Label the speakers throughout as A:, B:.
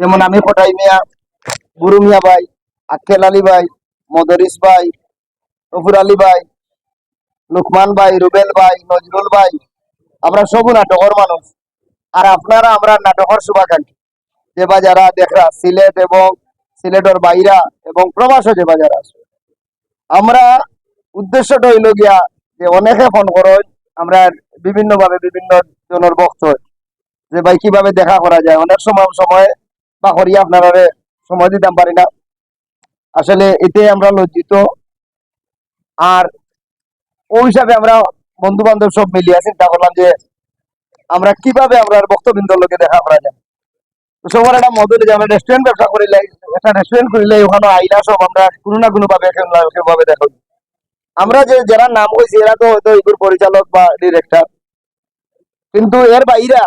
A: যেমন আমি কোটাই মিয়া, গুরু মিয়া ভাই, আক্কেল আলী ভাই, মদরিস ভাই গফুর আলী ভাই, লুকমান ভাই, রুবেল ভাই, নজরুল ভাই, আমরা সবু নাটকর মানুষ। আর আপনারা, আমরা নাটকর শুভাকাঙ্ক্ষী। যে বা যারা দেখরা, সিলেট এবং সিলেটের বাইরা এবং প্রবাসও যে বা যারা আছে। আমরা উদ্দেশ্যটা হইল গিয়া যে অনেকে ফোন করো, আমরা বিভিন্নভাবে বিভিন্ন জনের বক্ত যে ভাই কীভাবে দেখা করা যায়, অনেক সময় সময় বা করিয়া আপনারা সময় দিতাম পারি না। আসলে এতে আমরা লজ্জিত। আর হিসাবে আমরা বন্ধু বান্ধব সব মিলিয়ে চিন্তা করলাম যে আমরা কীভাবে আমরা বক্তবৃন্দর লোকে দেখা করা যায়। সবার একটা যে আমরা রেস্টুরেন্ট ব্যবসা করিলে, একটা রেস্টুরেন্ট করিলে ওখানে আইলা সব আমরা কোনো না কোনো ভাবে ভাবে দেখা আমরা যে যারা নাম হয়েছে এরা তো হয়তো এগুলোর পরিচালক বা ডিরেক্টর কিন্তু এর বাইরা,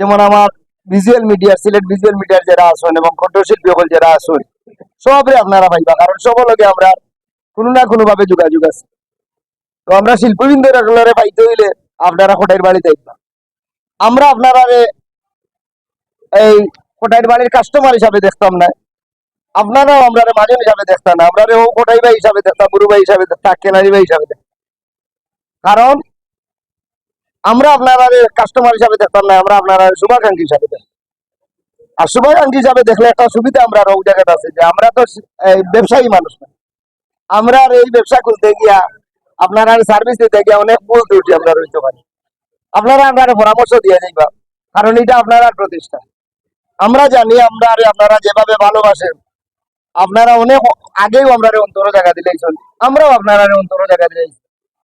A: যেমন আমার ভিজুয়াল মিডিয়া সিলেট ভিজুয়াল মিডিয়ার যারা আসুন এবং কণ্ঠশিল্পী সকল যারা আসুন সবরে আপনারা পাইবা, কারণ সকলকে আমরা কোনো না কোনো ভাবে যোগাযোগ আছে। তো আমরা শিল্পবৃন্দ রেগুলারে পাইতে হইলে আপনারা কোটাইর বাড়ি দেখবা আমরা আপনারা এই কোটাইর বাড়ির কাস্টমার হিসাবে দেখতাম না। আপনারাও আমরা মাজন হিসাবে দেখতাম না। আমরা ও কোটাই ভাই হিসাবে দেখতাম, গুরু ভাই হিসাবে দেখতাম কেনারি ভাই হিসাবে দেখতাম। কারণ আমরা আপনারা কাস্টমার হিসাবে দেখতাম না, আমরা আপনারা শুভাকাঙ্ক্ষী হিসাবে দেখতাম। আর শুভাকাঙ্ক্ষী হিসাবে দেখলে একটা সুবিধা আমরা ওই জায়গাটা আছে যে আমরা তো ব্যবসায়ী মানুষ না। আমরা এই ব্যবসা খুলতে গিয়া, আপনারা সার্ভিস দিতে গিয়া অনেক ভুল ত্রুটি আমরা রইতে পারি। আপনারা আমরা পরামর্শ দিয়ে যাইবা কারণ এটা আপনারা প্রতিষ্ঠা। আমরা জানি আমরা আপনারা যেভাবে ভালোবাসেন, আপনারা অনেক আগেও আমরা অন্তর জায়গা দিলেইছেন আমরাও আপনারা অন্তর জায়গা দিলেইছি